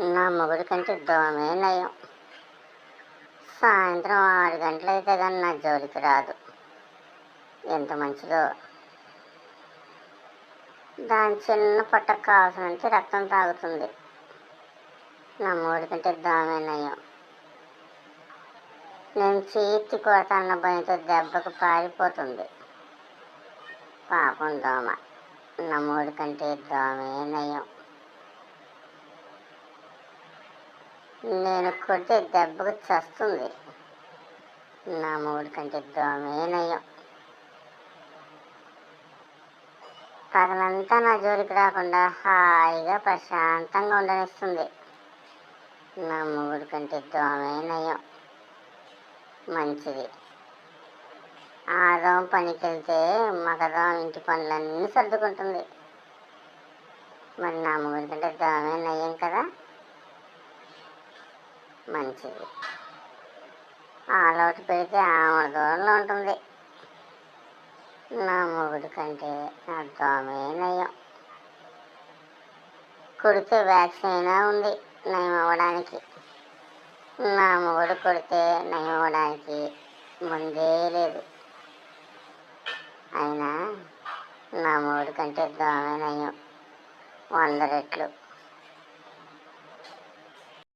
నా మొగుడి కంటే దోమే నయం. సాయంత్రం ఆరు గంటలైతే కానీ నా జోలికి రాదు. ఎంత మంచిదో. దాని చిన్న పొట్ట కావాల్సినంత రక్తం తాగుతుంది. నా మొగుడి కంటే దోమే నయం. నేను చేతి కొడతాన్న భయంతో దెబ్బకు పారిపోతుంది. పాపం దోమ. నా మొగుడి కంటే దోమే నయం. నేను కొట్టే దెబ్బకు చస్తుంది. నా మూడు కంటే దోమే నయం పగలంతా నా జోలికి రాకుండా హాయిగా ప్రశాంతంగా ఉండనిస్తుంది. నా మూడు కంటే దోమే నయం మంచిది. ఆదం పనికెళ్తే మగదం ఇంటి పనులన్నీ సర్దుకుంటుంది. మరి నా మూడు కంటే దోమే నయం కదా? మంచిది. ఆలోటు పెడితే ఆమె దూరంలో ఉంటుంది. నా మొగుడు కంటే నా దోమే నయం. కొడితే వ్యాక్సిన్ అయినా ఉంది నయం అవ్వడానికి. నా మొగుడు కొడితే నయం అవ్వడానికి ముందే లేదు. అయినా నా మొగుడు కంటే దోమే నయం. వంద రెట్లు.